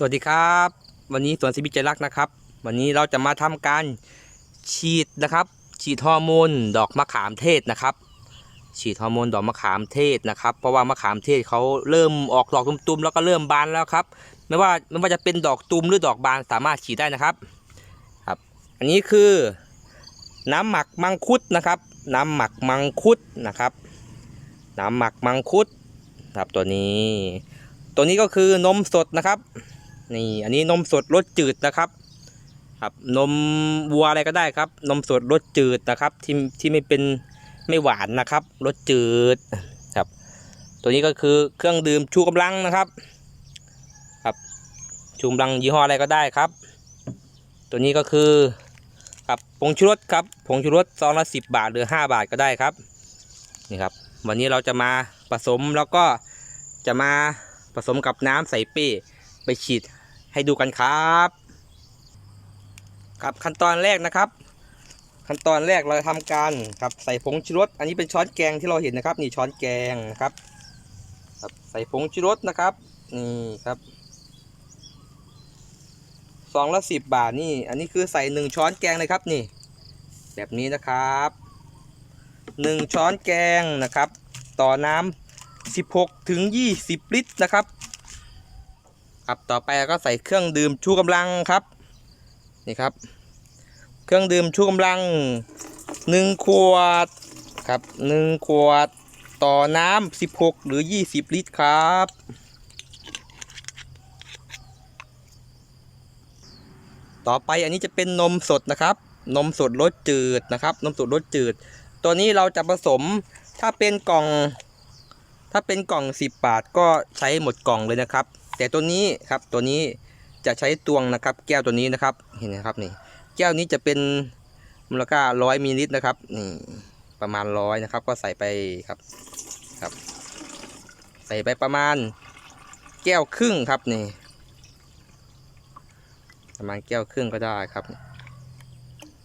สวัสดีครับ วันนี้สวนสิบิจรักษ์นะครับ วันนี้เราจะมาทำการฉีดนะครับ ฉีดฮอร์โมนดอกมะขามเทศนะครับ ฉีดฮอร์โมนดอกมะขามเทศนะครับ เพราะว่ามะขามเทศเขาเริ่มออกดอกตุมๆแล้วก็เริ่มบานแล้วครับ ไม่ว่าไม่ว่าจะเป็นดอกตุมหรือดอกบานสามารถฉีดได้นะครับครับ อันนี้คือน้ำหมักมังคุดนะครับ น้ำหมักมังคุดนะครับ น้ำหมักมังคุดครับตัวนี้ ตัวนี้ก็คือนมสดนะครับ นี่อันนี้นมสดรสจืดนะครับครับนมวัวอะไรก็ได้ครับ นมสดรสจืดนะครับที่ที่ไม่เป็นไม่หวานนะครับรสจืดครับ ตัวนี้ก็คือเครื่องดื่มชูกำลังนะครับครับชูกำลังยี่ห้ออะไรก็ได้ครับ ตัวนี้ก็คือครับผงชูรสครับผงชูรสซองละสิบบาทหรือห้าบาทก็ได้ครับนี่ครับ วันนี้เราจะมาผสมแล้วก็จะมาผสมกับน้ำใส่เป้ไปฉีด ให้ดูกันครับครับขั้นตอนแรกนะครับ ขั้นตอนแรกเราทำการครับใส่ผงชูรสอันนี้เป็นช้อนแกงที่เราเห็นนะครับ นี่ช้อนแกงนะครับครับใส่ผงชูรสนะครับนี่ครับซองละสิบบาทนี่ อันนี้คือใส่หนึ่งช้อนแกงเลยครับนี่ แบบนี้นะครับหนึ่งช้อนแกงนะครับ ต่อน้ำ16ถึง20ลิตรนะครับ ครับต่อไปก็ใส่เครื่องดื่มชูกำลังครับนี่ครับ เครื่องดื่มชูกำลัง1ขวดครับ1ขวดต่อน้ำ16หรือ20ลิตรครับ ต่อไปอันนี้จะเป็นนมสดนะครับ นมสดรสจืดนะครับ นมสดรสจืด ตัวนี้เราจะผสมถ้าเป็นกล่อง ถ้าเป็นกล่อง10บาทก็ใช้หมดกล่องเลยนะครับ แต่ตัวนี้ครับตัวนี้จะใช้ตวงนะครับ แก้วตัวนี้นะครับเห็นไหมครับนี่แก้วนี้จะเป็นมูลค่าร้อยมิลลิลิตรนะครับนี่ประมาณร้อยนะครับ ก็ใส่ไปครับครับ ใส่ไปประมาณแก้วครึ่งครับนี่ ประมาณแก้วครึ่งก็ได้ครับ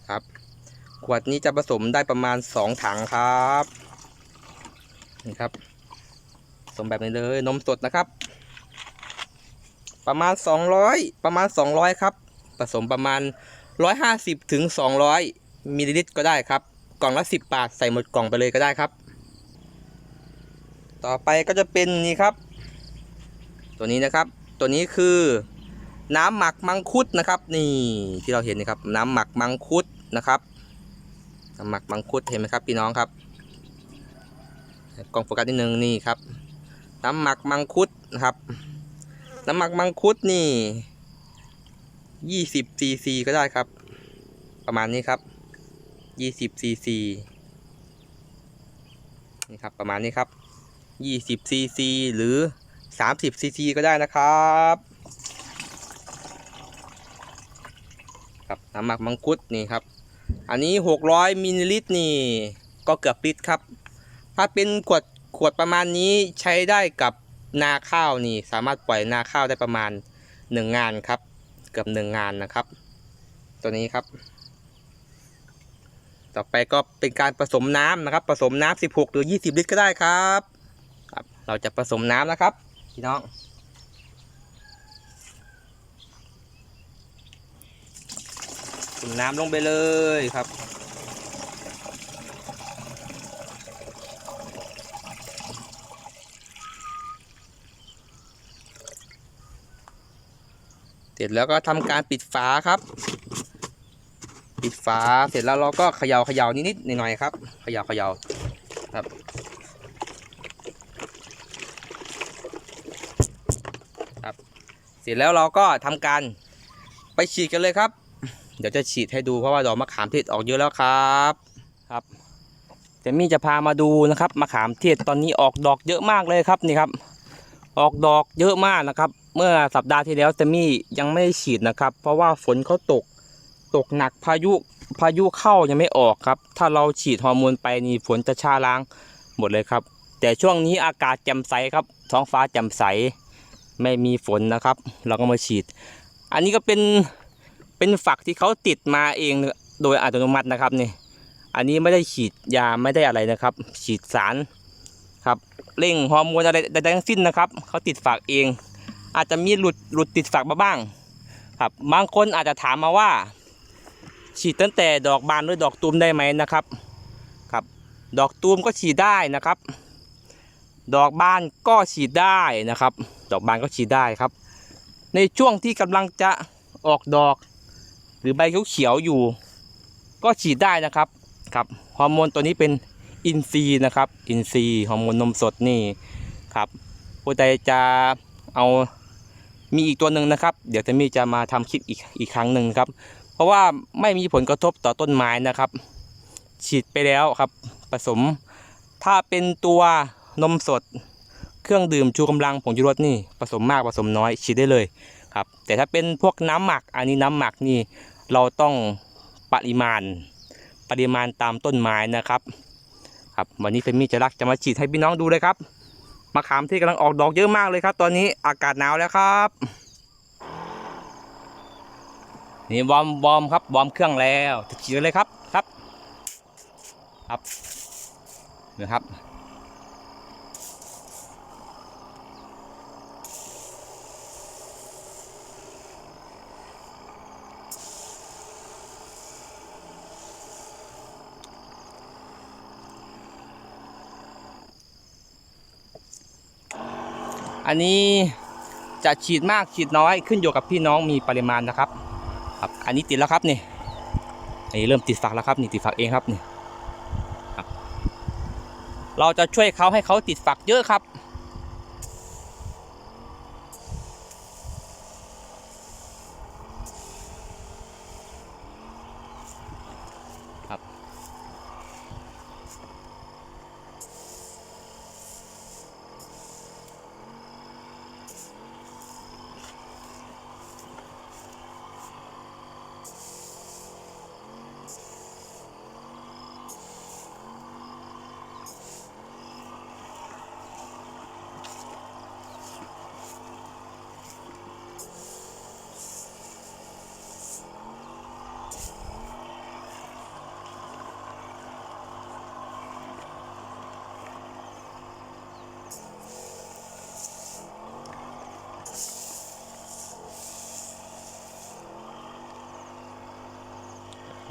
ครับ ขวดนี้จะผสมได้ประมาณ2ถังครับนี่ครับผสมแบบนี้เลยนมสดนะครับ ประมาณ 200 ประมาณ 200 ครับ ผสมประมาณ 150ถึง200มิลลิลิตรก็ได้ครับ กล่องละ 10 บาท ใส่หมดกล่องไปเลยก็ได้ครับ ต่อไปก็จะเป็นนี่ครับ ตัวนี้นะครับ ตัวนี้คือน้ำหมักมังคุดนะครับ นี่ที่เราเห็นนะครับ น้ำหมักมังคุดนะครับน้ำหมักมังคุดเห็นไหมครับพี่น้องครับกล้องโฟกัสนิดนึงนี่ครับ น้ำหมักมังคุดนะครับ น้ำหมักมังคุดนี่ยี่สิบซีซีก็ได้ครับ ประมาณนี้ครับยี่สิบซีซีนี่ครับประมาณนี้ครับยี่สิบซีซีหรือสามสิบซีซีก็ได้นะครับครับน้ำหมักมังคุดนี่ครับ อันนี้หกร้อยมิลลิลิตรนี่ก็เกือบลิตรครับ ถ้าเป็นขวดขวดประมาณนี้ใช้ได้กับ นาข้าวนี่สามารถปล่อยนาข้าวได้ประมาณหนึ่งงานครับ เกือบหนึ่งงานนะครับ ตัวนี้ครับ ต่อไปก็เป็นการผสมน้ำนะครับ ผสมน้ำ16 หรือ 20 ลิตรก็ได้ครับครับ เราจะผสมน้ำนะครับพี่น้องผสมน้ำลงไปเลยครับ ร็จแล้วก็ทำการปิดฝาครับ ปิดฝาเสร็จแล้วเราก็เขย่าเขย่านิดๆหน่อยๆครับเขย่าเขย่าครับครับ เสร็จแล้วเราก็ทำการไปฉีดกันเลยครับ เดี๋ยวจะฉีดให้ดูเพราะว่าดอกมะขามเทศออกเยอะแล้วครับครับเจมี่จะพามาดูนะครับมะขามเทศตอนนี้ออกดอกเยอะมากเลยครับนี่ครับ ออกดอกเยอะมากนะครับ เมื่อสัปดาห์ที่แล้วเจมี่ยังไม่ฉีดนะครับ เพราะว่าฝนเขาตกตกหนักพายุพายุเข้ายังไม่ออกครับ ถ้าเราฉีดฮอร์โมนไปนี่ฝนจะชาล้างหมดเลยครับ แต่ช่วงนี้อากาศแจ่มใสครับ ท้องฟ้าแจ่มใสไม่มีฝนนะครับ เราก็มาฉีด อันนี้ก็เป็นเป็นฝักที่เขาติดมาเองโดยอัตโนมัตินะครับนี่อันนี้ไม่ได้ฉีดยาไม่ได้อะไรนะครับ ฉีดสาร ครับเร่งฮอร์โมนอะไรใดๆทั้งสิ้นนะครับเขาติดฝากเอง อาจจะมีหลุดหลุดติดฝักมาบ้าง ครับบางคนอาจจะถามมาว่า ฉีดตั้งแต่ดอกบานหรือดอกตูมได้ไหมนะครับครับดอกตูมก็ฉีดได้นะครับ ดอกบานก็ฉีดได้นะครับ ดอกบานก็ฉีดได้ครับ ในช่วงที่กำลังจะออกดอกหรือใบเขียวๆอยู่ ก็ฉีดได้นะครับครับฮอร์โมนตัวนี้เป็น อินทรีนะครับ อินทรีฮอร์โมนนมสดนี่ครับผู้ใดจะเอามีอีกตัวหนึ่งนะครับ เดี๋ยวจะมีจะมาทำคลิปอีกอีกครั้งหนึ่งครับ เพราะว่าไม่มีผลกระทบต่อต้นไม้นะครับ ฉีดไปแล้วครับ ผสม ถ้าเป็นตัวนมสด เครื่องดื่มชูกำลังผงชูรสนี่ผสมมากผสมน้อยฉีดได้เลยครับ แต่ถ้าเป็นพวกน้ำหมัก อันนี้น้ำหมักนี่เราต้องปริมาณ ปริมาณตามต้นไม้นะครับ ครับวันนี้เฟมมี่จะรักจะมาฉีดให้พี่น้องดูเลยครับมะขามที่กำลังออกดอกเยอะมากเลยครับ ตอนนี้อากาศหนาวแล้วครับนี่วอมวอมครับวอมเครื่องแล้วฉีดเลยครับครับ ครับนะครับ อันนี้จะฉีดมากฉีดน้อยขึ้นอยู่กับพี่น้องมีปริมาณนะครับครับ อันนี้ติดแล้วครับนี่อันนี้เริ่มติดฝักแล้วครับนี่ติดฝักเองครับนี่เราจะช่วยเขาให้เขาติดฝักเยอะครับ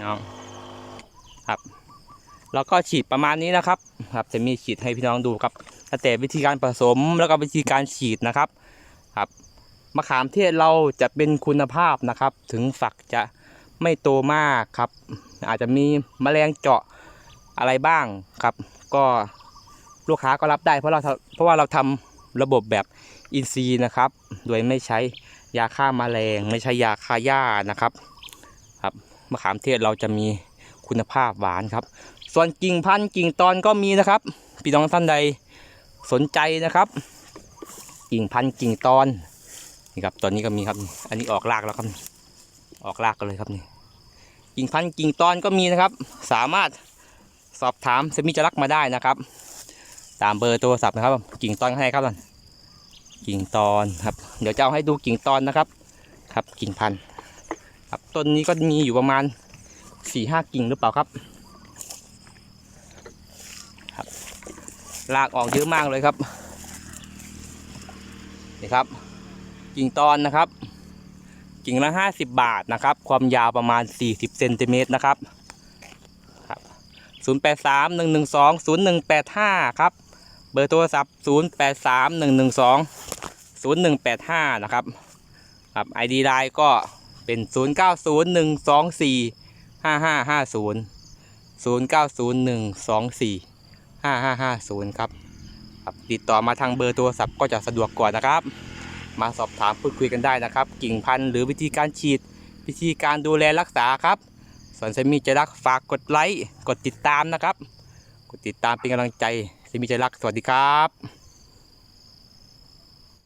น้องครับ แล้วก็ฉีดประมาณนี้นะครับ ครับจะมีฉีดให้พี่น้องดูครับตั้งแต่วิธีการผสมแล้วก็วิธีการฉีดนะครับ ครับมะขามเทศเราจะเป็นคุณภาพนะครับ ถึงฝักจะไม่โตมากครับ อาจจะมีแมลงเจาะอะไรบ้างครับ ก็ลูกค้าก็รับได้ เพราะเราเพราะว่าเราทำระบบแบบอินทรีนะครับ โดยไม่ใช้ยาฆ่ามาแมลง ไม่ใช้ยาฆ่าหญ้านะครับ มะขามเทศเราจะมีคุณภาพหวานครับ ส่วนกิ่งพันธุ์กิ่งตอนก็มีนะครับพี่น้องท่านใดสนใจนะครับ กิ่งพันธุ์กิ่งตอนนี่ครับตอนนี้ก็มีครับ อันนี้ออกรากแล้วครับ ออกรากกันเลยครับนี่กิ่งพันธุ์กิ่งตอนก็มีนะครับ สามารถสอบถามเซมิจรักมาได้นะครับ ตามเบอร์โทรศัพท์นะครับ กิ่งตอนให้ครับท่านกิ่งตอนครับ เดี๋ยวจะเอาให้ดูกิ่งตอนนะครับ ครับกิ่งพันธุ์ ครับต้นนี้ก็มีอยู่ประมาณสี่ห้ากิ่งหรือเปล่าครับครับรากออกเยอะมากเลยครับนี่ครับ กิ่งตอนนะครับ กิ่งละห้าสิบบาทนะครับ ความยาวประมาณสี่สิบเซนติเมตรนะครับครับศูนย์แปดสามหนึ่งหนึ่งสองศูนย์หนึ่งแปดห้าครับ เบอร์โทรศัพท์ศูนย์แปดสามหนึ่งหนึ่งสองศูนย์หนึ่งแปดห้านะครับครับไอดีไลน์ก็ เป็น 0 9 0 1 2 4 5 5 5 0 0 9 0 1 2 4 5 5 5 0 ครับครับติดต่อมาทางเบอร์โทรศัพท์ก็จะสะดวกกว่านะครับ มาสอบถามพูดคุยกันได้นะครับ กิ่งพันธุ์หรือวิธีการฉีด วิธีการดูแลรักษาครับสวนเซมิจะรักฝากกดไลค์กดติดตามนะครับ กดติดตามเป็นกำลังใจเซมิจะรักสวัสดีครับ